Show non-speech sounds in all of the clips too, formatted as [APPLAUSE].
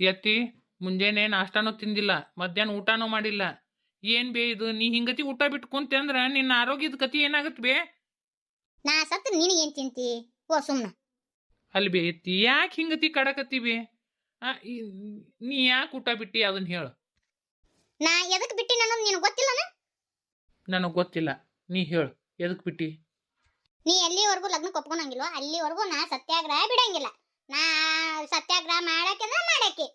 ಎತ್ತಿ ಮುಂಜಾನೆ ನಾಷ್ಟಾನು ತಿಂದಿಲ್ಲ ಮಧ್ಯಾಹ್ನ ಊಟನೂ ಮಾಡಿಲ್ಲ. ಏನ್ ಬೇ ಇದು? ನೀ ಹಿಂಗತಿ ಊಟ ಬಿಟ್ಟು ಕುಂತೆ ಅಂದ್ರ ನಿನ್ನ ಆರೋಗ್ಯದ ಗತಿ ಏನಾಗತ್ ಬೇ? ನಾ ಸತ್ತು ನೀನು ಏನ್ ತಿಂತಿ? ಓ ಸುಮ್ನ. ಅಲ್ಲಿ ಬೇ ಎತ್ತಿ. ಯಾಕೆ ಹಿಂಗತಿ ಕಡಕತ್ತಿ ಬೇ? ಆ, ಈ- ನೀ ಯಾಕೆ ಊಟ ಬಿಟ್ಟಿ? ಅದನ್ನ ಹೇಳು. ನಾ ಎದಕ್ ಬಿಟ್ಟಿ ನನ್ನ ನಿನಗೆ ಗೊತ್ತಿಲ್ಲನ? ನನಗೆ ಗೊತ್ತಿಲ್ಲ. ನೀ ಹೇಳು. ಎದಕ್ ಬಿಟ್ಟಿ? ನೀ ಎಲ್ಲಿವರೆಗೂ ಲಗ್ನಕ್ಕೆ ಒಪ್ಕೊಂಡಂಗಿಲ್ವೋ ಅಲ್ಲಿವರೆಗೂ ನಾ ಸತ್ಯಾಗ್ರಹ ಬಿಡಂಗಿಲ್ಲ. ನಾ ಸತ್ಯಾಗ್ರಹ ಮಾಡಕ್ಕಿದ್ರೆ ಮಾಡಕ್ಕೆ.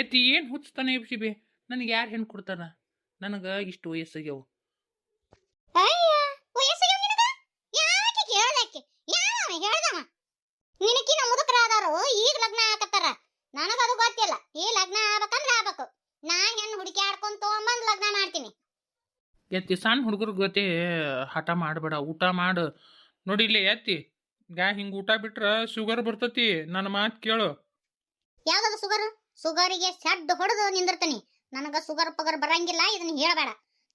ಎತ್ತಿ ಏನು ಹುಚ್ಚತಾನೆ ಶಿಬಿ? ನನಗೆ ಯಾರು ಹೆಣ್ಣು ಕೊಡ್ತಾರ? ನನಗೆ ಇಷ್ಟು ವಯಸ್ಸಾಗ್ಯವು. ಅಯ್ಯ ವಯಸ್ಸಿಗೆ ನಿನಗ? ಯಾಕೆ ಕೇಳದಕ್ಕೆ? ಯಾವ ಹೇಳ್ದವ? ನಿನಕಿನ ಮುದುಕರಾದಾರು ಈಗ ಲಗ್ನ ಆಕತ್ತಾರ ನನಗದು ಗೊತ್ತಿಲ್ಲ. ಈ ಲಗ್ನ ಆಗ್ಬೇಕಂದ್ರ ಆಗ್ಬೇಕು. ನಾ ಹೆಣ್ಣು ಹುಡುಕಿ ಆಡ್ಕೊಂಡ್ ತಗೊಂಬಂದ್ ಲಗ್ನ ಮಾಡ್ತೀನಿ. ಎತ್ತಿ ಸಣ್ಣ ಹುಡುಗರ ಗತಿ ಹಠ ಮಾಡಬೇಡ ಊಟ ಮಾಡು. ನೋಡಿಲ್ಲ ಎತ್ತಿ? ಗಾ ಹಿಂಗ ಊಟ ಬಿಟ್ರ ಶುಗರ್ ಬರ್ತತಿ ನನ್ನ ಮಾತು ಕೇಳು. ಯಾವ್ದದು ಶುಗರ್? ಶುಗರಿಗೆ ಶಡ್ ಹೊಡೆದು ನಿಂದಿರ್ತೀನಿ. ನನಗ ಶುಗರ್ ಪಗರ್ ಬರಂಗಿಲ್ಲ ಇದನ್ನ ಹೇಳಬೇಡ.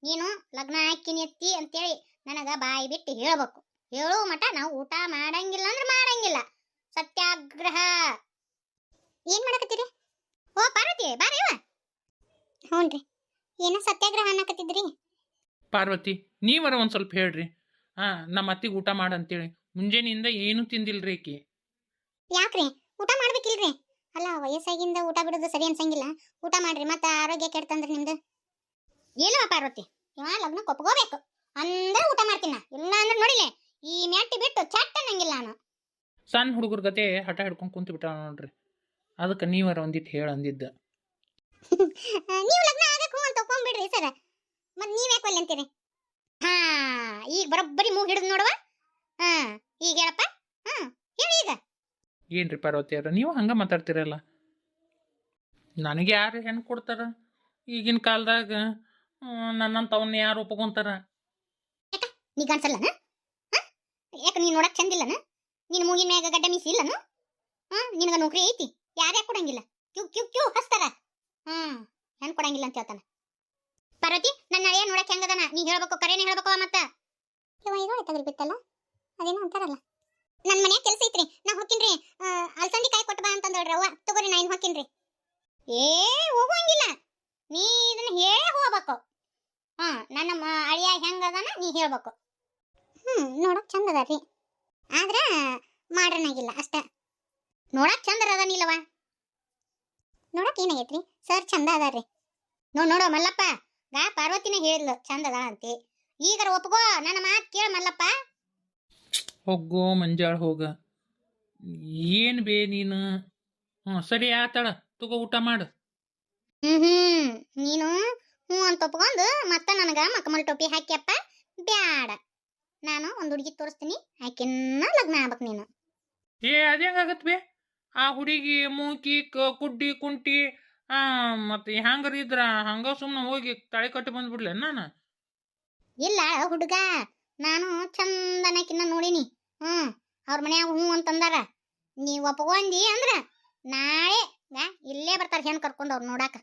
ನೀನು ಲಗ್ನ ಹಾಕಿನಿ ಎತ್ತಿ ಅಂತೇಳಿ ನನಗ ಬಾಯಿ ಬಿಟ್ಟು ಹೇಳ್ಬೇಕು. ಹೇಳು ಮಠ ನಾವು ಊಟ ಮಾಡಂಗಿಲ್ಲ ಅಂದ್ರೆ ಮಾಡಂಗಿಲ್ಲ. ಸತ್ಯಾಗ್ರಹ. ಏನ್ ಮಾಡಕತ್ತೀರಿ? ಓ ಪಾರ್ವತಿ ಬಾರೇವ ಹ್ಞೂನ್ರಿ ಏನ ಸತ್ಯಾಗ್ರಹ ಅನ್ನಕತ್ತಿದ್ರಿ? ಪಾರ್ವತಿ ನೀವರ ಒಂದು ಸ್ವಲ್ಪ ಹೇಳ್ರಿ. ಹಾ ನಮ್ಮ ಅತ್ತಿಗೆ ಊಟ ಮಾಡು ಅಂತೇಳಿ. ಮುಂಜಾನೆಯಿಂದ ಏನೂ ತಿಂದಿಲ್ರಿ ಆಕಿ. ಯಾಕ್ರಿ? ಊಟ ಮಾಡ್ಬೇಕಿಲ್ರಿ? ಅಲ್ಲ ವಯಸ್ಸಾಗಿಂದ ಊಟ ಬಿಡೋದು ಸರಿ ಅನ್ಸಂಗಿಲ್ಲ. ಊಟ ಮಾಡ್ರಿ ಮತ್ತೆ ಆರೋಗ್ಯ ಕೆಡ್ತಂದ್ರಿ ನಿಮ್ದು. ಏನೋ ಪಾರ್ವತಿ ಇವ ಲಗ್ನ ಒಪ್ಕೋಬೇಕು ಅಂದ್ರೆ ಊಟ ಮಾಡ್ತೀನ. ಇಲ್ಲ ಅಂದ್ರೆ ನೋಡಿಲೆ ಈ ಮ್ಯಾಟಿ ಬಿಟ್ಟು ಚಟ್ ಅನ್ನಂಗಿಲ್ಲ ನಾನು. ಸಣ್ಣ ಹುಡುಗರ ಗತೆ ಹಠ ಹಿಡ್ಕೊಂಡು ಕುಂತು ಬಿಟ್ಟ ನೋಡ್ರಿ. ಅದಕ್ಕೆ ನೀವರ ಒಂದಿಟ್ಟು ಹೇಳ ಅಂದಿದ್ದ. [LAUGHS] ನೀವು ಲಗ್ನ ಆಗಕ್ಕೆ ಹೂ ಅಂತ ಒಪ್ಕೊಂಡ್ಬಿಡ್ರಿ ಸರ್. ಮತ್ತೆ ನೀವ್ ಯಾಕೆ ಒಲ್ಲೆ ಅಂತೀರಿ? ಹಾ ಈಗ ಬರೋಬ್ಬರಿ ಮೂಗ್ ಹಿಡಿದು ನೋಡುವ? ಹಾ. ಈಗ ಹೇಳಪ್ಪ? ಹಾ ಹೇಳಿ ಈಗ. ಏನ್ರಿ ಪಾರ್ವತಿ ಅವ್ರ ನೀವು ಹಂಗೆ ಮಾತಾಡ್ತಿರಲ್ಲ? ನನಗೆ ಯಾರು ಹೆಣ್ಣು ಕೊಡ್ತಾರ? ಈಗಿನ ಕಾಲದಾಗ ನನ್ನಂತವನ್ನ ಯಾರು ಒಪ್ಕೊಂತಾರ? ನೀಗ ಅನ್ಸಲ್ಲನ ಯಾಕೆ ನೀನು ನೋಡಕ್ ಚಂದಿಲ್ಲನ? ನಿನ್ನ ಮೂಗಿನ ಮ್ಯಾಗ ಗಡ್ಡ ಮೀಸಿ ಇಲ್ಲನು? ಹ್ಞೂ ನಿನಗೆ ನೌಕರಿ ಐತಿ? ಯಾರ್ಯಾಕ್ ಕೊಡಂಗಿಲ್ಲ? ಕ್ಯೂ ಕ್ಯೂ ಕ್ಯೂ ಹಸ್ತಾರ. ಹ್ಞೂ ಹೆಣ್ಣು ಕೊಡಂಗಿಲ್ಲ ಅಂತ ಹೇಳ್ತಾನೆ. ಪಾರ್ವತಿ ನನ್ನ ಅಳಿಯ ನೋಡಕ್ ಹೆಂಗದನ? ನೀ ಹೇಳ್ಬೇಕು ಕರೆನೇ ಹೇಳ್ಬೇಕು ಮತ್ತೆ? ಇವ ಇದು ತಗಲ್ ಬಿತ್ತಲ್ಲ? ಅದೇನೋ ಅಂತಾರಲ್ಲ. ನನ್ನ ಮನ್ಯಾಗ ಕೆಲ್ಸ ಐತ್ರಿ. ನಾ ಹೋಗ್ತೀನ್ರಿ ಅಲ್ಸಂದಿ ಕಾಯಿ ಕೊಟ್ಟು ಬಾ ಅಂತಂದಳ್ರಿ ಅವ್ವ. ತಗೋರಿ, ನಾ ಇನ್ ಹಾಕಿನ್ರಿ ಏ ಹೋಗಂಗಿಲ್ಲ ನೀ ಇದನ್ನ ಹೇಳೇ ಹೋಗ್ಬೇಕು. ಹಾ, ನನ್ನ ಅಳಿಯ ಹೆಂಗದನ ನೀ ಹೇಳ್ಬೇಕು. ಹ್ಮ್, ನೋಡಕ್ ಚಂದ ಅದ ರೀ. ಆದ್ರ ಮಾಡ್ರನ್ ಆಗಿಲ್ಲ ಅಷ್ಟ. ನೋಡಕ್ ಚಂದ ಅದಾನಿಲ್ಲವ ನೋಡಕ್ ಏನಾಗೈತ್ರಿ ಸರ್ ಚಂದ ಅದಾರ್ರಿ ನೋ ನೋಡೋ ಮಲ್ಲಪ್ಪ. ಗಾ, ಪಾರ್ವತಿನ ಹೇಳಿದ್ಲು, ಚಂದ ಅದ ಅಂತಿ. ಈಗರ ಒಪ್ಕೋ, ನನ್ನ ಮಾತು ಕೇಳ ಮಲ್ಲಪ್ಪ. ಹೋಗೋ ಮಂಜಾಳ ಹೋಗ. ಏನು ಬೇ ನೀನು? ಹ್ಞೂ ಸರಿ ಆತಾಳ ತಗೋ ಊಟ ಮಾಡು. ಹ್ಮ್ ಹ್ಞೂ ನೀನು? ಹ್ಞೂ ಅಂತ ಒಪ್ಕೊಂಡು ಮತ್ತೆ ನನಗ ಮಕ್ಕಮಲ್ ಟೋಪಿ ಹಾಕ್ಯಪ್ಪ. ಬ್ಯಾಡ. ನಾನು ಒಂದು ಹುಡುಗಿ ತೋರಿಸ್ತೀನಿ. ಆಕಿನ್ನ ಲಗ್ನ ಆಗ್ಬೇಕು ನೀನು. ಏ ಅದೇಂಗಾಗತ್ ಬೇ? ಆ ಹುಡುಗಿ ಮೂಕಿ ಕ ಕುಡ್ಡಿ ಕುಂಟಿ ಮತ್ತೆ ಹ್ಯಾಂಗರ ಇದ್ರ ಹಂಗ ಸುಮ್ಮನೆ ಹೋಗಿ ತಳೆ ಕಟ್ಟಿ ಬಂದ್ಬಿಡ್ಲೆ ನಾನು? ಇಲ್ಲ ಹುಡುಗ. ನಾನು ಚಂದನಕಿನ್ನ ನೋಡಿನಿ. ಹ್ಮ್ ಅವ್ರ ಮನ್ಯಾಗ ಹ್ಞೂ ಅಂತಂದಾರ. ನೀವು ಒಪ್ಕೊಂಡಿ ಅಂದ್ರ ನಾಳೆ ಇಲ್ಲೇ ಬರ್ತಾರ ಹೆಣ್ಣು ಕರ್ಕೊಂಡ್ ಅವ್ರು ನೋಡಾಕ.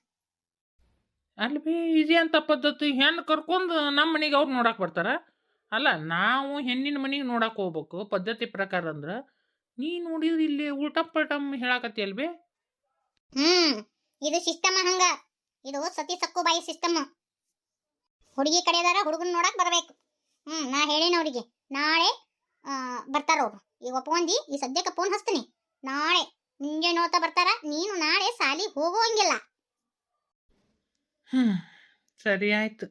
ಅಲ್ಲಿ ಭೀ ಇದೆ ಅಂತ ಪದ್ಧತಿ ಹೆಣ್ಣು ಕರ್ಕೊಂಡು ನಮ್ಮ ಮನೆಗೆ ಅವ್ರು ನೋಡಕ್ಕೆ ಬರ್ತಾರ. ಅಲ್ಲ ನಾವು ಹೆಣ್ಣಿನ ಮನೆಗೆ ನೋಡಕ್ಕೆ ಹೋಗ್ಬೇಕು ಪದ್ಧತಿ ಪ್ರಕಾರ ಅಂದ್ರೆ. ನೀ ನೋಡಿದ್ರೆ ಇಲ್ಲಿ ಉಲ್ಟಾ ಪಲ್ಟಮ್ ಹೇಳಾಕತ್ತಿ ಅಲ್ಬಿ ಹ್ಮ್ ಇದು ಸಿಸ್ಟಮ್ ಹಂಗ. ಇದು ಸತಿ ಸಕ್ಕು ಬಾಯಿ ಸಿಸ್ಟಮ್. ಹುಡುಗಿ ಕಡೆದಾರ ಹುಡುಗನ್ ನೋಡಕ್ ಬರ್ಬೇಕು. ಹ್ಮ್ ನಾ ಹೇಳಿನ ಅವ್ರಿಗೆ ನಾಳೆ ಬರ್ತಾರ ಅವ್ರು ಈಗ ಒಪ್ಕೊಂಡಿ ಈ ಸದ್ಯಕ್ಕೆ ಫೋನ್ ಹಚ್ತೀನಿ. ನಾಳೆ ನಿಂಗೆ ನೋತಾ ಬರ್ತಾರ ನೀನು ನಾಳೆ ಸಾಲಿ ಹೋಗುವಂಗಿಲ್ಲ ಹ್ಞೂ ಸರಿ ಆಯ್ತು.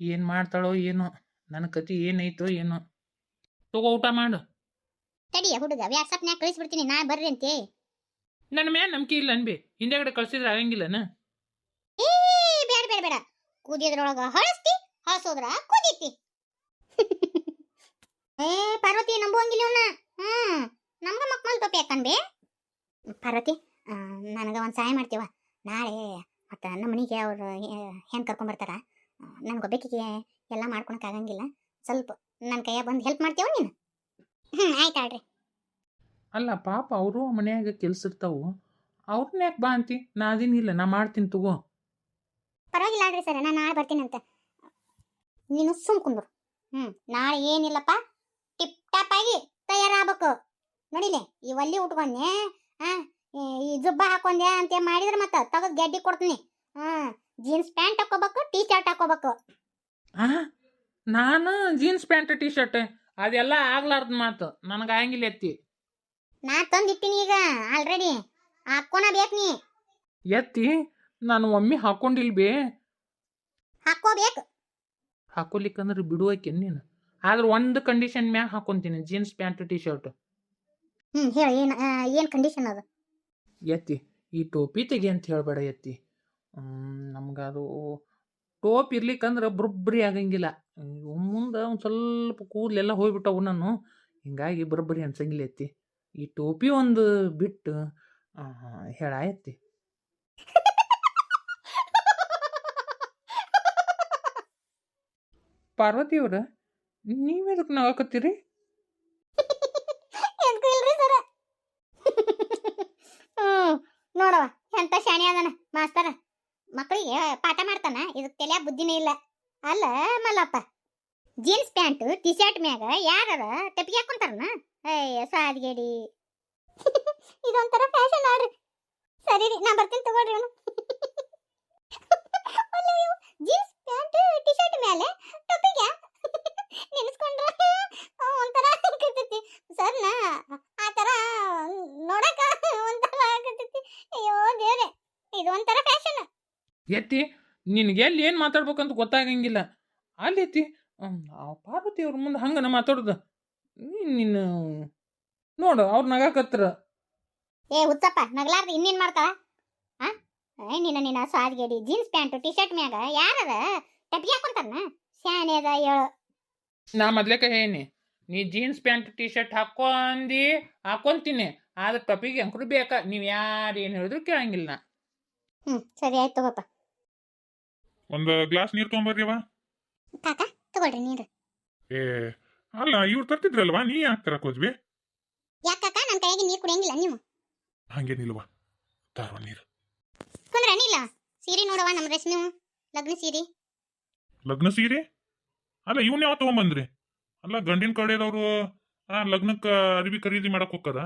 ಏನು ಮಾಡ್ತಾಳೋ ಏನೋ ನನ್ನ ಕತಿ ಏನೈತೋ ಏನೋ. ತಗೋ ಊಟ ಮಾಡು. ತಡಿಯ ಹುಡುಗ ವ್ಯಾಟ್ಸಪ್ನ್ಯಾಗ ಕಳಿಸ್ಬಿಡ್ತೀನಿ ನಾ ಬರ್ರಿ ಅಂತೆ. ನನ್ನ ಮೇಲೆ ನಂಬಿಕೆ ಇಲ್ಲ ಅನ್ಬಿ ಹಿಂದೆಗಡೆ ಕಳ್ಸಿದ್ರೆ ಆಗಂಗಿಲ್ಲನ? ಏ ಬೇಡ ಬೇಡ ಬೇಡ ಕುದಿಯೋದ್ರೊಳಗ ಹಳಸ್ತಿ ಹಳಸೋದ್ರ ಕುದೀತಿ. [LAUGHS] ಏ ಪಾರ್ವತಿ ನಂಬುವಂಗಿಲ್ಲ ಹ್ಞೂ ಹ್ಮ್ ನಮ್ಗ ಮಕ್ಕಳು ಟೋಪಿ ಹಾಕನ್ಬೇ ಪಾರ್ವತಿ ನನಗೆ ಒಂದು ಸಹಾಯ ಮಾಡ್ತೀವ. ನಾಳೆ ಮತ್ತು ನಮ್ಮ ಮನೆಗೆ ಅವರು ಹೆಂಗೆ ಕರ್ಕೊಂಬರ್ತಾರೆ. ಬರ್ತಾರ ನನ್ಗೊಬ್ಬಕಿಗೆ ಎಲ್ಲ ಮಾಡ್ಕೊಳಕ್ ಆಗಂಗಿಲ್ಲ. ಸ್ವಲ್ಪ ನನ್ನ ಕೈಯ ಬಂದು ಹೆಲ್ಪ್ ಮಾಡ್ತೀವ ನೀನು? ಹ್ಮ್ ಆಯ್ತಾಳ್ರಿ ಅಲ್ಲ ಪಾಪ ಅವರು ಮನ್ಯಾಗ ಕೆಲಸ ಇರ್ತಾವು ಅವ್ರನ್ನ ಯಾಕೆ ಬಾ ಅಂತಿ? ನಾ ಅದೇನಿಲ್ಲ ನಾ ಮಾಡ್ತೀನಿ ತಗೋ. ಪರವಾಗಿಲ್ಲ ಅಲ್ರಿ ಸರ್ ನಾನು ನಾಳೆ ಬರ್ತೀನಂತ ನೀನು ಸುಮ್ ಕುಂದ್ರು. ಹ್ಮ್ ನಾಳೆ ಏನಿಲ್ಲಪ್ಪ ಟಿಪ್ ತಯಾರಾಗಬೇಕು. ನೋಡಿಲೆ ಈ ಒಲ್ಲಿ ಉಟ್ಕೊಂಡೆ ಆ ಈ ಜುಬ್ಬ ಹಾಕೊಂಡೆ ಅಂತ ಮಾಡಿದ್ರೆ ಮತ್ತೆ ತಗದು ಗೆಡ್ಡಿ ಕೊಡ್ತೀನಿ. ಹಾಂ ಜೀನ್ಸ್ ಪ್ಯಾಂಟ್ ಹಾಕೋಬೇಕು ಟೀ ಶರ್ಟ್ ಹಾಕೋಬೇಕು ಆ ನಾನು ಜೀನ್ಸ್ ಪ್ಯಾಂಟ್ ಟಿ ಶರ್ಟ್ ಅದೆಲ್ಲ ಆಗ್ಲಾರ್ದ ಮಾತು. ನನಗೆ ಆಗಂಗಿಲ್ಲ ಎತ್ತಿ. ನಾ ತಂದಿಟ್ಟಿನಿ ಈಗ ಆಲ್ರೆಡಿ ಹಾಕೋಣ ಬೇಕು ನೀ. ಎತ್ತಿ? ನಾನು ಒಮ್ಮೆ ಹಾಕೊಂಡಿಲ್ಬೇ ಹಾಕೋಬೇಕು ಹಾಕೊಲಿಕ್ಕಂದ್ರೆ ಬಿಡುವಕ್ಕೆ ನೀನು? ಆದ್ರೆ ಒಂದು ಕಂಡೀಷನ್ ಮ್ಯಾಗ ಹಾಕೊಂತೀನಿ ಜೀನ್ಸ್ ಪ್ಯಾಂಟ್ ಟಿ ಶರ್ಟ್ ಹ್ಞೂ ಹೇಳಿ ಏನು ಏನು ಕಂಡೀಷನ್ ಅದು? ಎತ್ತಿ ಈ ಟೋಪಿ ತೆಗಿ ಅಂತ ಹೇಳಬೇಡ ಎತ್ತಿ. ನಮ್ಗೆ ಅದು ಟೋಪ್ ಇರ್ಲಿಕ್ಕಂದ್ರೆ ಬರೋಬ್ಬರಿ ಆಗಂಗಿಲ್ಲ. ಮುಂದೆ ಒಂದು ಸ್ವಲ್ಪ ಕೂದಲೆಲ್ಲ ಹೋಗ್ಬಿಟ್ಟವು ನಾನು ಹಿಂಗಾಗಿ ಬರೋಬ್ಬರಿ ಅನ್ಸಂಗಿಲ್ಲ ಎತ್ತಿ. ಈ ಟೋಪಿ ಒಂದು ಬಿಟ್ಟು ಹೇಳ ಎತ್ತಿ. [LAUGHS] ಪಾರ್ವತಿಯವ್ರ ನೀವೆದಕ್ಕೆ ನಾವಾಕತ್ತೀರಿ ನೋಡವ ಎಂತ ಶಾಣಿ ಅದನ ಮಾಸ್ತರ. ಮಕ್ಕಳಿಗೆ ಪಾಠ ಮಾಡ್ತಾನ ಇದಕ್ಕೆ ತಲೆ ಬುದ್ಧಿನೇ ಇಲ್ಲ. ಅಲ್ಲ, Mallappa, jeans pant T shirt ಮ್ಯಾಗ ಯಾರ ಟೆಪಿಗೆ ಹಾಕೊಂತಾರನ? ಅಯ್ಯ ಸಾದ್ಗೇಡಿ [LAUGHS] ಇದೊಂಥರ ಫ್ಯಾಷನ್ ಆಡ್ರಿ ಸರಿ ರೀ, ನಾ ಬರ್ತೀನಿ ತಗೊಳ್ರಿ [LAUGHS] ಅವನು ಜೀನ್ಸ್ ಪ್ಯಾಂಟ್ ಟಿ ಶರ್ಟ್ ಮೇಲೆ ಟೊಪಿಗೆ ನೆನೆಸ್ಕೊಂಡ್ರೆ ಒಂಥರ ಸರ್ನ ಆ ತರ ನೋಡಕ ಒಂಥರ ಆಗತೈತಿ ಅಯ್ಯೋ ದೇವ್ರೆ ಇದು ಒಂಥರ ಫ್ಯಾಷನ್ ಎತ್ತಿ ನಿನಗೆ ಎಲ್ಲಿ ಏನು ಮಾತಾಡ್ಬೇಕಂತ ಗೊತ್ತಾಗಂಗಿಲ್ಲ. ಅಲ್ಲಿ ಎತ್ತಿ ಪಾರ್ವತಿ ಅವ್ರ ಮುಂದೆ ಹಂಗನ ಮಾತಾಡೋದು. ನೀನು ನೋಡು ಅವ್ರು ನಗಾಕತ್ರ. ಏ ಉತ್ತಪ್ಪ ನಗಲಾರ್ದು ಇನ್ನೇನು ಮಾಡ್ತಾ ಆ? ಏ ನಿನ್ನ ನಿನ್ನ ಸಾದ್ಗೇಡಿ ಜೀನ್ಸ್ ಪ್ಯಾಂಟ್ ಟಿ ಶರ್ಟ್ ಮ್ಯಾಗ ಯಾರದ ಟಪ್ಪಿ ಹಾಕೊಂತಾರನ? ಶಾನೆ ಅದ ಹೇಳು ನಾ ಮೊದ್ಲೇಕ ಹೇನಿ ನೀ ಜೀನ್ಸ್ ಪ್ಯಾಂಟ್ ಟಿ ಶರ್ಟ್ ಹಾಕೋ ಅಂದಿ ಹಾಕೊಂತೀನಿ ಆದ್ರೆ ಟೊಪಿಗೆ ಅಂಕರು ಬೇಕಾ? ನೀವು ಯಾರು ಏನು ಹೇಳಿದ್ರು ಕೇಳಂಗಿಲ್ಲ ನಾ. ಹ್ಮ್ ಸರಿ ಆಯ್ತು ತಗೋಪ್ಪ ಒಂದು ಗ್ಲಾಸ್ ನೀರು ತೊಗೊಂಬರ್ರಿವ ಕಾಕ ತಗೊಳ್ರಿ ನೀರು. ಏ ಅಲ್ಲ ಇವ್ರು ತರ್ತಿದ್ರಲ್ವಾ? ನೀ ಯಾಕೆ ತರಕ್ ಹೋದ್ವಿ? ಯಾಕ ಕಾಕ? ನನ್ನ ಕೈಯಾಗಿ ನೀರು ಕುಡಿಯಂಗಿಲ್ಲ ನೀವು? ಹಂಗೇನಿಲ್ವಾ? ತಾರುವ ನೀರು. ಕುಂದ್ರ ಅನಿಲ್ಲ ಸೀರೆ ನೋಡವ ನಮ್ಮ ರೇಷ್ಮೆ ಲಗ್ನ ಸೀರೆ. ಲಗ್ನ ಸೀರೆ? ಅಲ್ಲ ಇವನ್ ಯಾವ ತಗೊಂಬಂದ್ರಿ? ಅಲ್ಲ ಗಂಡಿನ ಕಡೆದವರು ಆ ಲಗ್ನಕ್ಕೆ ಅರಿವಿ ಖರೀದಿ ಮಾಡಕ್ ಹೋಗ್ಕದ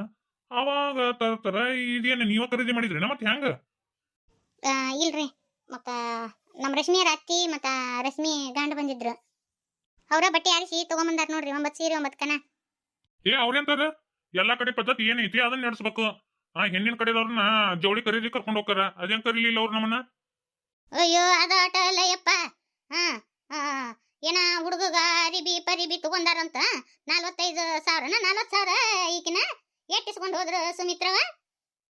ಅವಾಗ ತರ್ತಾರ ಇದೇನು ನೀವ ಖರೀದಿ ಮಾಡಿದ್ರಿ ಮತ್ತೆ ಹೆಂಗ ಆ, ಇಲ್ರಿ. ಮತ್ತ ನಮ್ಮ ರಶ್ಮಿ ಅತ್ತಿ ಮತ್ತ ರಶ್ಮಿ ಗಂಡ ಬಂದಿದ್ರು. ಅವರ ಬಟ್ಟೆ ಆರಿಸಿ ತಗೊಂಬಂದಾರ ನೋಡ್ರಿ ಒಂಬತ್ತು ಸೀರೆ ಒಂಬತ್ತು ಕನ. ಏ ಅವ್ರೆಂತಾರ ಎಲ್ಲಾ ಕಡೆ ಪದ್ಧತಿ ಏನೈತಿ ಅದನ್ನ ನಡೆಸ್ಬೇಕು. ಆ ಹೆಣ್ಣಿನ ಕಡೆದವ್ರನ್ನ ಜೋಡಿ ಖರೀದಿ ಕರ್ಕೊಂಡು ಹೋಗ್ತಾರ. ಅದೇನ್ ಕರೀಲಿಲ್ಲ ಅವ್ರು ನಮ್ಮನ್ನ? ಅಯ್ಯೋ ಅದ ಆಟ ಅಲ್ಲ ಯಪ್ಪ ಹಾ ಹಾ. ಏನ ಹುಡುಗ ಅರಿಬಿ ಪರಿಬಿ ತಗೊಂಡಾರಂತ? ನಲ್ವತ್ತೈದು ಸಾವಿರನ ನಲ್ವತ್ತು ಸಾವಿರ ಈಗಿನ ಎಟ್ಟಿಸ್ಕೊಂಡು ಹೋದ್ರು ಸುಮಿತ್ರವ?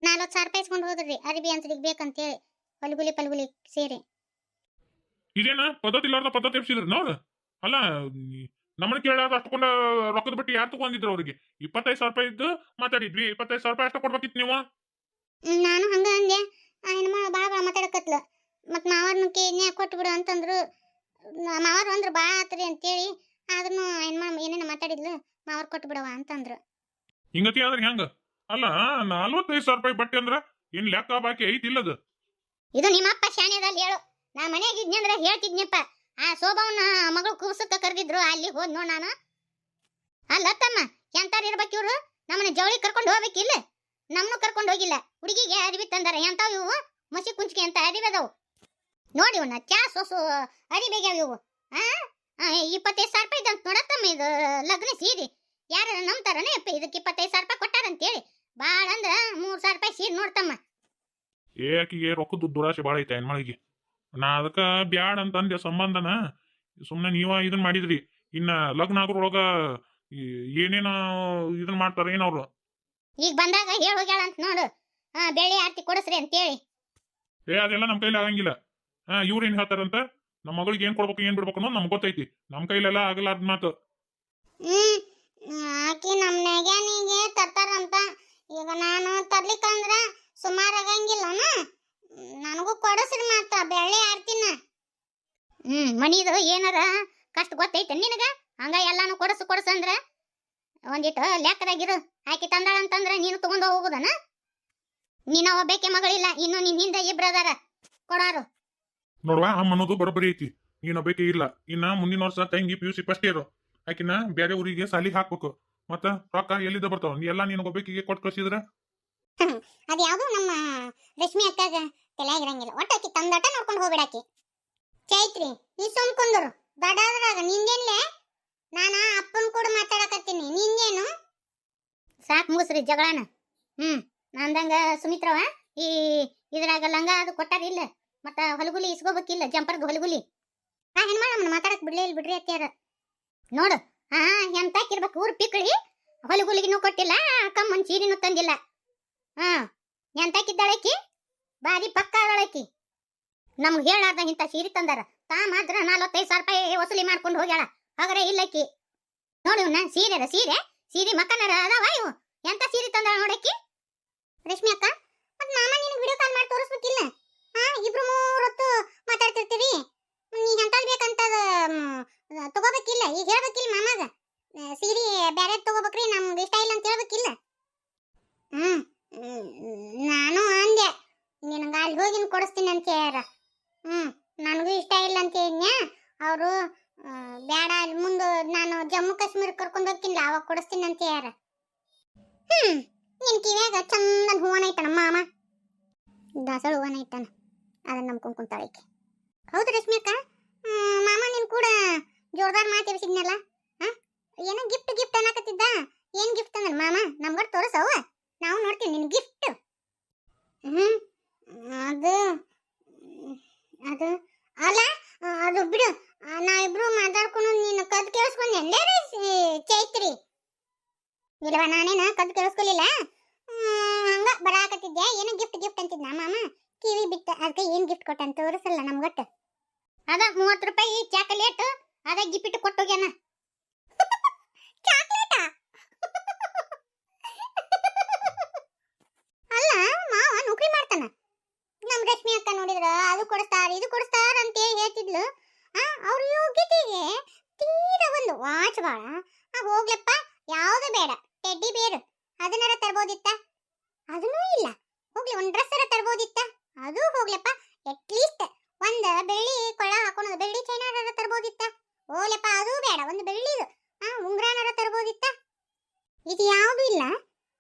ನಲ್ವತ್ತು ಸಾವಿರ ರೂಪಾಯಿ ಇಸ್ಕೊಂಡು ಹೋದ್ರಿ ಅರಿಬಿ ಅಂತ ಬೇಕಂತೇಳಿ ಪಲ್ಗುಲಿ ಪಲ್ಗುಲಿ ಸೇರಿ. ಇದೇನ? ಪದ್ಧತಿ ಇಲ್ಲಾರ್ದ ಪದ್ಧತಿ ಎಬ್ಸಿದ್ರ? ನೋಡ್ರ ಅಲ್ಲ ನಮ್ಮನ್ನ ಕೇಳಾದ ಅಷ್ಟಕೊಂಡ ರೊಕ್ಕದ ಬಟ್ಟಿ ಯಾರು ತಗೊಂಡಿದ್ರು ಅವ್ರಿಗೆ? ಇಪ್ಪತ್ತೈದು ಸಾವಿರ ರೂಪಾಯಿ ಇದ್ದು ಮಾತಾಡಿದ್ವಿ ಇಪ್ಪತ್ತೈದು ಸಾವಿರ ರೂಪಾಯಿ ಅಷ್ಟು ಕೊಡ್ಬೇಕಿತ್ತು ನೀವು? ನಾನು ಹಂಗ ಅಂದೆ ಹೆಣ್ಮ ಬಾ ಬಾ ಮಾತಾಡಕತ್ಲ. ಮತ್ ಮಾವರ್ನ ಕೇಳ್ನೆ ಕೊಟ್ಟು ಬಿಡು ಅಂತಂದ್ರು ಮಾವರ್ ಅಂದ್ರ ಬಾ ಆತ್ರಿ ಅಂತೇಳಿ ಆದ್ರೂ ಹೆಣ್ಮ ಏನೇನ ಮಾತಾಡಿದ್ಲು ಮಾವರ್ ಕೊಟ್ಟು ಬಿಡವ ಅಂತಂದ್ರು. ಹಿಂಗತಿ ಆದ್ರೆ ಹೆಂಗ? ಅಲ್ಲ ನಲ್ವತ್ತೈದು ಸಾವಿರ ರೂಪಾಯಿ ಬಟ್ಟೆ ಅಂದ್ರ ಏನ್ ಲೆಕ್ಕ ಬಾಕಿ ಐತಿಲ್ಲ ಅದು ಇದು ನಿಮ್ಮಪ್ಪ ಶಾಣ್ಯದಲ್ಲಿ ಹೇಳು. ನಾ ಮನ್ಯಾಗ ಅಂದ್ರೆ ಹೇಳ್ತಿದ್ನಪ್ಪ. ಆ ಶೋಭಾವನ ಮಗಳು ಕೂಸಕ್ಕ ಕರೆದಿದ್ರು ಅಲ್ಲಿ ಹೋದ್ ನೋಡ್ ನಾನು. ಅಲ್ಲ ತಮ್ಮ ಎಂತಾರ ಇರ್ಬೇಕು ಇವ್ರು? ನಮ್ಮನ್ನ ಜವಳಿ ಕರ್ಕೊಂಡು ಹೋಗ್ಬೇಕಿಲ್ಲ. ನಮ್ಮನ್ನು ಕರ್ಕೊಂಡು ಹೋಗಿಲ್ಲ. ಹುಡುಗಿಗೆ ಅರಿವಿ ತಂದಾರ. ಎಂತಾವ್ ಇವು? ಮಸಿ ಕುಂಚಿಗೆ ಅಂತ ಅರಿವಿ ಅದಾವು. ನೋಡಿ ಇವನ್ನ ಚಾ ಸೊಸು ಅರಿಬೇಗ್ಯಾವ ಇವು. ಇಪ್ಪತ್ತೈದು ಸಾವಿರ ರೂಪಾಯಿ ಇದಂತ ನೋಡತ್ತಮ್ಮ ಇದು ಲಗ್ನ ಸೀರೆ. ಯಾರು ನಂಬ್ತಾರನೇ ಇದಕ್ಕೆ ಇಪ್ಪತ್ತೈದು ಸಾವಿರ ರೂಪಾಯಿ ಕೊಟ್ಟಾರಂತೇಳಿ. ಭಾಳ ಅಂದ್ರ ಮೂರು ಸಾವಿರ ರೂಪಾಯಿ ಸೀರೆ ನೋಡ್ತಮ್ಮ. ಏ ಆಕಿಗೆ ರೊಕ್ಕದ ದುರಾಶೆ ಭಾಳ ಐತೆ ಹೆಣ್ಮಳಿಗೆ. ನಾ ಅದಕ್ಕ ಬ್ಯಾಡ ಅಂತ ಅಂದೆ ಸಂಬಂಧನ. ಸುಮ್ಮನೆ ನೀವ ಇದನ್ ಮಾಡಿದ್ರಿ. ಇನ್ನ ಲಗ್ನ ಆಗೋರೊಳಗ ಈ- ಏನೇನ ಇದನ್ ಮಾಡ್ತಾರ ಏನವ್ರು ಈಗ ಬಂದಾಗ ಹೇಳಿ ಹೋಗ್ಯಾಳ ಅಂತ ನೋಡು ಬೆಳ್ಳಿ ಆರತಿ ಕೊಡಿಸ್ರಿ ಅಂತೇಳಿ. ಏ ಅದೆಲ್ಲ ನಮ್ಮ ಕೈಲಿ ಆಗಂಗಿಲ್ಲ. ಹಾ ಇವ್ರು ಏನ್ ಹೇಳ್ತಾರಂತ? ನಮ್ಮ ಮಗಳಿಗೆ ಏನ್ ಕೊಡ್ಬೇಕು ಏನ್ ಬಿಡ್ಬೇಕು ಅನ್ನೋದು ನಮ್ಗೆ ಗೊತ್ತೈತಿ. ನಮ್ ಕೈಲೆಲ್ಲ ಆಗಲಾರ್ದ ಮಾತು. ಹ್ಮ್ ಆಕಿ ನಮ್ಮ ನೆಗ್ಯಾನಿಗೆ ತರ್ತಾರಂತ. ಈಗ ನಾನು ತರ್ಲಿಕ್ಕಂದ್ರ ಸುಮಾರು ಆಗಂಗಿಲ್ಲನ? ನನಗೂ ಕೊಡಸ್ರಿ ಮಾತ ಬೆಳ್ಳಿ ಆರ್ತಿನ. ಹ್ಮ್ ಮನಿದು ಏನಾರ ಕಷ್ಟ ಗೊತ್ತೈತೆ ನಿನಗ? ಹಂಗ ಎಲ್ಲಾನು ಕೊಡಸು ಕೊಡಸು ಅಂದ್ರ? ಒಂದಿಟ್ಟು ಲೆಕ್ಕದಾಗಿರು ಆಕಿ ತಂದಾಳ ಅಂತಂದ್ರ ನೀನು ತಗೊಂಡ ಹೋಗುದನ? ನೀನ ಒಬ್ಬಾಕೆ ಮಗಳಿಲ್ಲ ಇನ್ನು ನಿನ್ ಹಿಂದೆ ಇಬ್ರು ಅದಾರ. ಕೊಡಾರು. ನೋಡ್ವಾ ಅಮ್ಮನದು ಅನ್ನೋದು ಐತಿ. ನೀನು ಬೇಕೇ ಇಲ್ಲ. ಇನ್ನ ಮುಂದಿನ ವರ್ಷ ತಂಗಿ P U C first year ಆಕಿನ ಬೇರೆ ಊರಿಗೆ ಸಾಲಿ ಹಾಕ್ಬೇಕು. ಮತ್ತ ರೊಕ್ಕ ಎಲ್ಲಿದ್ದ ಬರ್ತಾವ? ನೀ ಎಲ್ಲಾ ನೀನು ಒಬ್ಬಾಕಿಗೆ ಕೊಟ್ಟು ಕಳ್ಸಿದ್ರ? ಅದು ಯಾವುದು ನಮ್ಮ ರಶ್ಮಿ ಅಕ್ಕಾಗ ತಲೆಯಾಗಿರಂಗಿಲ್ಲ ಒಟ್ಟ ಆಕಿ ತಂದಾಟ ನೋಡ್ಕೊಂಡು ಹೋಗ್ಬಿಡಾಕಿ. ಚೈತ್ರಿ, ನೀ ಸುಮ್ ಕುಂದರು. ದೊಡ್ಡದ್ರಾಗ ನಿಂದೇನ್ಲೆ ನಾನ ಅಪ್ಪನ ಕೂಡ ಮಾತಾಡಕತ್ತೀನಿ. ನಿಂದೇನು ಸಾಕ್ ಮುಗಿಸ್ರಿ ಜಗಳನ. ಹ್ಮ್. ನಂದಂಗ ಸುಮಿತ್ರವ, ಈ ಇದ್ರಾಗ ಲಂಗ ಅದು ಕೊಟ್ಟಾರ ಇಲ್ಲ? ಮತ್ತ ಹೊಲಗುಲಿ ಇಸ್ಕೋಬೇಕಿಲ್ಲ ಜಂಪರ್ದ ಹೊಲಗುಲಿ. ಆ ಹೆಣ್ಮಾಳ ನಮ್ಮನ್ನ ಮಾತಾಡಕ್ ಬಿಡ್ಲೇ ಬಿಡ್ರಿ ಅತ್ಯಾರ ನೋಡು ಹಾ ಎಂತಾಕಿರ್ಬೇಕು ಊರ್ ಪಿಕ್ಳಿ ಹೊಲಗುಲಿಗಿನೂ ಕೊಟ್ಟಿಲ್ಲ, ಕಮ್ಮನ್ ಸೀರಿನೂ ತಂದಿಲ್ಲ. ಹಾ ಎಂತಾಕಿದ್ದಾಳಕಿ ಬಾರಿ ಪಕ್ಕ ಅದಳಕಿ ನಮ್ಗೆ ಹೇಳಾರ್ದ ಇಂಥ ಸೀರೆ ತಂದಾರ. ತಾ ಮಾತ್ರ ನಲವತ್ತೈದು ಸಾವಿರ ರೂಪಾಯಿ ವಸೂಲಿ ಮಾಡ್ಕೊಂಡು ಹೋಗ್ಯಾಳ. ಹಾಗಾರೆ ಇಲ್ಲಕ್ಕಿ ನೋಡು ನಾ ಸೀರೆ ಸೀರೆ ಸೀರೆ ಮಕ್ಕನರ ಅದಾವ ಇವು. ಎಂತ ಸೀರೆ ತಂದಾಳ ನೋಡಕ್ಕಿ ರಶ್ಮಿ ಅಕ್ಕ ಮತ್ ಮಾಮ ನಿನಗೆ ವಿಡಿಯೋ ಕಾಲ್ ಮಾಡಿ ತೋರಿಸ್ಬೇಕಿಲ್ಲ? ಹಾ ಇಬ್ರು ಮೂರತ್ತು ಮಾತಾಡ್ತಿರ್ತೀವಿ. ನೀ ಎಂತದ್ ಬೇಕಂತ ತಗೋಬೇಕಿಲ್ಲ ಈಗ ಹೇಳ್ಬೇಕಿಲ್ಲ ಮಾಮಾಗ ಆ, ಸೀರೆ ಬ್ಯಾರೆ ತಗೋಬೇಕ್ರಿ ನಮ್ಗೆ ಇಷ್ಟ ಇಲ್ಲ ಅಂತ ಹೇಳ್ಬೇಕಿಲ್ಲ ಹ್ಮ್ ಹ್ಮ್, ನಾನು ಅಂದೆ ನಿನಗ ಅಲ್ಲಿ ಹೋಗಿ ಕೊಡಿಸ್ತೀನಿ ಅಂತ ಹೇಳ್ಯಾರ ಹ್ಮ್ ನನಗೂ ಇಷ್ಟ ಇಲ್ಲ ಅಂತ ಹೇಳಿದ್ನ್ಯಾ ಅವರು ಬೇಡ ಅಲ್ಲಿ ಮುಂದೆ ನಾನು ಜಮ್ಮು ಕಾಶ್ಮೀರ ಕರ್ಕೊಂಡು ಹೋಗ್ತೀನಿ ಅವಾಗ ಕೊಡಿಸ್ತೀನಿ ಅಂತ ಹೇಳ್ಯಾರ ಹ್ಮ್ ನಿನ್ ಕಿವ್ಯಾಗ ಚಂದನ್ ಹೂವನ ಐತನ ಮಾಮ ದಾಸಳ ಹೂವನ ಐತನ ಅದನ್ನ ನಂಬ್ಕೊಂಡ್ ಕುಂತಾಳ ಈಕಿ ಹೌದು ರಶ್ಮಿ ಅಕ್ಕ ಮಾಮ ನಿನ್ ಕೂಡ ಜೋರ್ದಾರ್ ಮಾತು ಎಬ್ಸಿದ್ನಲ್ಲ? ಏನೋ ಗಿಫ್ಟ್ ಗಿಫ್ಟ್ ಅನ್ನಕತ್ತಿದ್ದ? ಏನ್ ಗಿಫ್ಟ್ ಅಂದ್ರೆ ಮಾಮ? ನಮ್ಗಡೆ ತೋರಿಸವ ನಾವು ನೋಡ್ತೀವಿ ನಿನ್ ಗಿಫ್ಟ್ ಹ್ಮ್, ಅದು ಅದು, ಅಲ್ಲ, ಅದು ಬಿಡು. ನಾವಿಬ್ರು ಮಾತಾಡ್ಕೊಂಡು ನೀನು ಕದ್ ಕೇಳಿಸ್ಕೊಂಡೆ. ಚೈತ್ರಿ. ಇಲ್ವಾ, ನಾನೇನ ಕದ್ ಕೇಳಿಸ್ಕೊಲಿಲ್ಲ? ಹಂಗ ಬರಾಕತ್ತಿದ್ದೆ ಏನೋ ಗಿಫ್ಟ್ ಗಿಫ್ಟ್ ಅಂತಿದ್ನ ಮಾಮ? ಕಿವಿ ಬಿಟ್ಟ ಅದಕ್ಕೆ ಏನು ಗಿಫ್ಟ್ ಕೊಟ್ಟ ಅಂತ ತೋರಿಸಲ್ಲ ನಮ್ಗಟ್ಟ ಅದ ಮೂವತ್ತು ರೂಪಾಯಿ ಚಾಕಲೇಟ್ ಅದ ಗಿಫ್ಟ್ ಕೊಟ್ಟೋಗ್ಯಾನ. ಚಾಕ್ಲೇಟಾ ಅಲ್ಲ, ಮಾವ ನೌಕರಿ ಮಾಡ್ತಾನ. ನಮ್ ರಶ್ಮಿ ಅಕ್ಕ ನೋಡಿದ್ರ, ಅದು ಕೊಡಿಸ್ತಾರ, ಇದು ಕೊಡಿಸ್ತಾರ ಅಂತ ಹೇಳ್ತಿದ್ಲು. ಅವ್ರ ಯೋಗ್ಯತೆಗೆ ತೀರ ಒಂದು ವಾಚ್ ಬಾಳ. ಹೋಗ್ಲಪ್ಪ, ಯಾವ್ದು ಬೇಡ ಟೆಡ್ಡಿ ಬೇರು ಅದನ್ನಾರ ತರ್ಬೋದಿತ್ತ? ಅದನ್ನೂ ಇಲ್ಲ. ಹೋಗ್ಲಿ, ಒಂದ್ ಡ್ರೆಸ್ ತರ್ಬೋದಿತ್ತ? ಅದು ಹೋಗ್ಲಪ್ಪ ಅಟ್ಲೀಸ್ಟ್ ಒಂದ ಬೆಳ್ಳಿ ಕೊಳ್ಳ ಹಾಕೊಳೋದು ಬೆಳ್ಳಿ ಚೈನಾರ ತರ್ಬೋದಿತ್ತ? ಓಲೆಪ್ಪ ಅದು ಬೇಡ, ಒಂದು ಬೆಳ್ಳಿದು, ಆ ಉಂಗ್ರಾನಾರ ತರ್ಬೋದಿತ್ತ? ಇದು ಯಾವುದು ಇಲ್ಲ,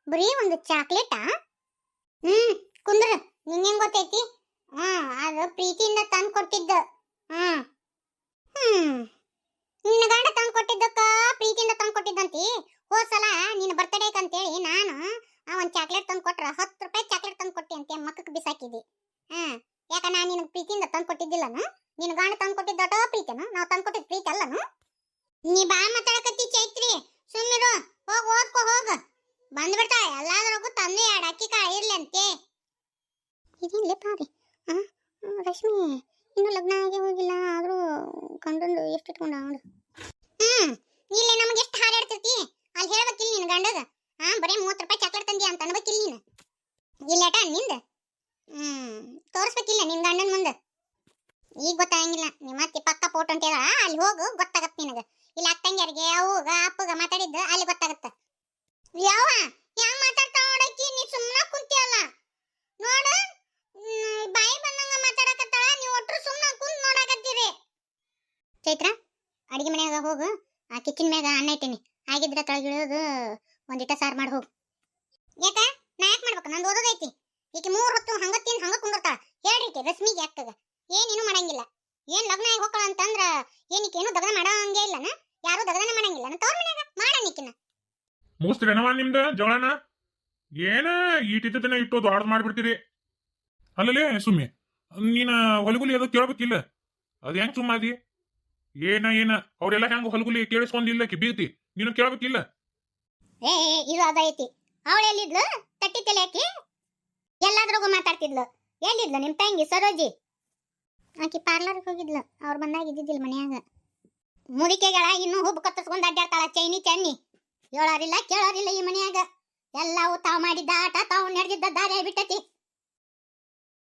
ಬರೀ ಒಂದು ಚಾಕ್ಲೇಟಾ ಹ್ಮ್, ಕುಂದ್ರ ನಿಂಗೇನ್ ಗೊತ್ತೈತಿ? ಹ್ಮ್ ಅದು ಪ್ರೀತಿಯಿಂದ ತಂದು ಕೊಟ್ಟಿದ್ದ ಹ್ಮ್. ಹ್ಮ್ ನಿನ್ನ ಗಂಡ ತಂದು ಕೊಟ್ಟಿದ್ದಕ್ಕ ಪ್ರೀತಿಯಿಂದ ತಂದು ಕೊಟ್ಟಿದ್ದಂತಿ ಹೋದ್ ಸಲ ನಿನ್ನ ಬರ್ತಡೇಕ್ ಅಂತೇಳಿ ನಾನು ಆ ಒಂದ್ ಚಾಕ್ಲೇಟ್ ತಂದು ಕೊಟ್ರ ಹತ್ತು ರೂಪಾಯಿ ಚಾಕ್ಲೇಟ್ ತಂದು ಕೊಟ್ಟಿ ಅಂತ ಮಕ್ಕಕ್ಕೆ ಬಿಸಾಕಿದಿ ಹ್ಮ್ ಯಾಕ ನಾ ನಿನಗೆ ಪ್ರೀತಿಯಿಂದ ತಂದು ಕೊಟ್ಟಿದ್ದಿಲ್ಲನು ನಿನ್ನ ಗಂಡ ತಂದು ಕೊಟ್ಟಿದ್ದಟ ಪ್ರೀತಿನ ನಾವು ತಂದು ಕೊಟ್ಟಿದ್ ಪ್ರೀತಿ ಅಲ್ಲನು ನೀ ಬಾ ಮಾತಾಡಕತ್ತಿ ಚೈತ್ರಿ ಸುಮ್ಮನಿರು ಹೋಗ್ ಓದ್ಕೋ ಹೋಗ ಬಂದ್ಬಿಡ್ತಾಳೆ ಎಲ್ಲಾದ್ರಾಗೂ ತಂದೆ ಎರಡು ಅಕ್ಕಿ ಕಾಳು ಇರ್ಲಿ ಅಂತೆ ಇದೇನ್ಲೇ ಪಾರಿ ಆ ಆ, ರಶ್ಮಿ ಇನ್ನೂ ಲಗ್ನ ಆಗಿ ಹೋಗಿಲ್ಲ ಆದ್ರೂ ಗಂಡಂದು ಎಷ್ಟು ಇಟ್ಕೊಂಡ ಅವಳು ಹ್ಮ್ ಇಲ್ಲೇ ನಮಗೆ ಎಷ್ಟು ಹಾರಾಡ್ತಿರ್ತಿ ಅಲ್ಲಿ ಹೇಳ್ಬೇಕಿಲ್ಲ ನಿನ್ನ ಗಂಡಗ ಹಾ ಬರೀ ಮೂವತ್ತು ರೂಪಾಯಿ ಚಾಕ್ಲೇಟ್ ತಂದಿ ಅಂತ ಅನ್ಬೇಕಿಲ್ಲ ನೀನು ಇಲ್ಲೇಟ ನಿಂದ ಹ್ಮ್ ತೋರಿಸ್ಬೇಕಿಲ್ಲ ನಿನ್ ಗಂಡನ ಮುಂದೆ ಈಗ ಗೊತ್ತಾಗಂಗಿಲ್ಲ ನಿಮ್ಮ ಮತ್ತೆ ಪಕ್ಕ ಫೋಟೋ ಅಂತ ಹೇಳ ಅಲ್ಲಿ ಹೋಗು ಗೊತ್ತಾಗತ್ತ ನಿನಗ ಇಲ್ಲಿ ಅಕ್ಕಂಗ್ಯಾರಿಗೆ ಅವ್ಗ ಅಪ್ಪಗ ಮಾತಾಡಿದ್ದು ಅಲ್ಲಿ ಗೊತ್ತಾಗತ್ತ ಯಾವ ಯಾವ ಮಾತಾಡ್ತಾ ನೋಡಕ್ಕಿ ನೀ ಸುಮ್ಮನೆ ಕುಂತಿಯಲ್ಲ ನೋಡ ಹ್ಮ್, ಬಾಯಿ ಬಂದಂಗ ಮಾತಾಡಕತ್ತಾಳ ನೀವು ಒಟ್ರು ಸುಮ್ಮನೆ ಕುಂತ್ ನೋಡಕತ್ತೀರಿ ಚೈತ್ರ ಅಡಿಗೆ ಮನ್ಯಾಗ ಹೋಗು, ಆ ಕಿಚನ್ ಮ್ಯಾಗ ಅನ್ನ ಇಟ್ಟಿನಿ. ಆಗಿದ್ರೆ ಒಂದ್ ಒಂದಿಟ ಸಾರ್ ಮಾಡಿ ಹೋಗು. ಯಾಕ ನಾ ಯಾಕೆ ಮಾಡ್ಬೇಕು? ನಂದು ಓದೋದೈತಿ ಈಕೆ ಮೂರ್ ಹೊತ್ತು ಹಂಗ ತಿಂದ್ ಹಂಗ ಕುಂದಿರ್ತಾಳ. ಹೇಳ್ರಿ ರಶ್ಮಿಗೆ ಆಗ್ತದ ಏನೇನು ಮಾಡಂಗಿಲ್ಲ. ಏನ್ ಲಗ್ನ ಆಗಿ ಹೋಗ್ಕೊಳ ಅಂತಂದ್ರ ಏನಕ್ಕೆ ಏನು ದಗನ ಮಾಡಂಗೇ ಇಲ್ಲನ? ಯಾರು ದಗನ ಮಾಡಂಗಿಲ್ಲ. ತವ್ರ ಮನ್ಯಾಗ ಮಾಡನಿಕ್ಕಿನ ಮುಗಿಸ್ತೀರೇನವ ನಿಮ್ದು ಜಗಳನ ಏನ ಈಟಿದ್ದನ ಇಟ್ಟು ದೊಡ್ಡದು ಮಾಡ್ಬಿಡ್ತೀರಿ? ಅಲ್ಲಲೇ ಸುಮ್ಮಿ, ನೀನ ಹೊಲಗುಲಿ ಅದು ಕೇಳ್ಬೇಕಿಲ್ಲ. ಅದ್ ಹೆಂಗ್ ಸುಮ್ಮಾದಿ? ಏನ ಏನ? ಅವ್ರೆಲ್ಲ ಹೆಂಗ ಹೊಲಗುಲಿ ಕೇಳಿಸ್ಕೊಂಡಿಲ್ಲ ಕಿ ಬೀಗ್ತಿ ನೀನು ಕೇಳಬೇಕಿಲ್ಲ? ಏ ಏ, ಅದ ಅದೈತಿ ಅವಳು ಎಲ್ಲಿದ್ಲು? ತಟ್ಟಿ ತಲೆ ಹಾಕಿ ಎಲ್ಲಾದ್ರಾಗೂ ಮಾತಾಡ್ತಿದ್ಲು. ಎಲ್ಲಿದ್ಲು ನಿಮ್ ತಂಗಿ ಸರೋಜಿ? ಆಕಿ ಪಾರ್ಲರ್ಗೆ ಹೋಗಿದ್ಲು. ಅವ್ರು ಬಂದಾಗ ಇದ್ದಿದ್ದಿಲ್ಲ ಮನ್ಯಾಗ. ಮುರಿಕೆಗಳ ಇನ್ನೂ ಹುಬ್ಬು ಕತ್ತಿಸ್ಕೊಂಡು ಅಡ್ಡಾಡ್ತಾಳ. ಚೈನಿ ಚನ್ನಿ. ಹೇಳೋರಿಲ್ಲ ಕೇಳೋರಿಲ್ಲ ಈ ಮನ್ಯಾಗ. ಎಲ್ಲವೂ ತಾವು ಮಾಡಿದ್ದ ಆಟ ತಾವು ನಡೆದಿದ್ದ ದಾರಿ ಬಿಟ್ಟತಿ.